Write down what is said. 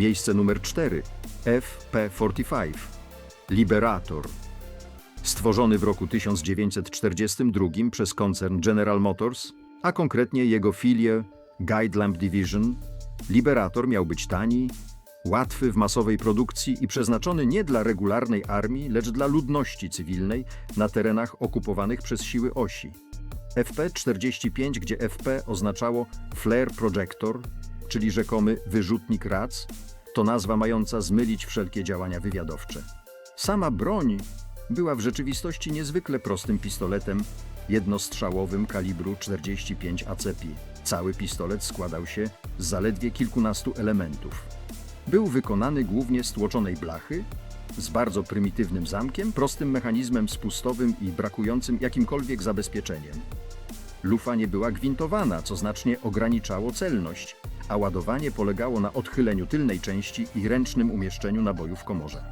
Miejsce numer 4. FP-45. Liberator. Stworzony w roku 1942 przez koncern General Motors, a konkretnie jego filię Guide Lamp Division, Liberator miał być tani, łatwy w masowej produkcji i przeznaczony nie dla regularnej armii, lecz dla ludności cywilnej na terenach okupowanych przez siły osi. FP-45, gdzie FP oznaczało Flare Projector, czyli rzekomy wyrzutnik rac, to nazwa mająca zmylić wszelkie działania wywiadowcze. Sama broń była w rzeczywistości niezwykle prostym pistoletem jednostrzałowym kalibru 45 ACP. Cały pistolet składał się z zaledwie kilkunastu elementów. Był wykonany głównie z tłoczonej blachy, z bardzo prymitywnym zamkiem, prostym mechanizmem spustowym i brakującym jakimkolwiek zabezpieczeniem. Lufa nie była gwintowana, co znacznie ograniczało celność, a ładowanie polegało na odchyleniu tylnej części i ręcznym umieszczeniu naboju w komorze.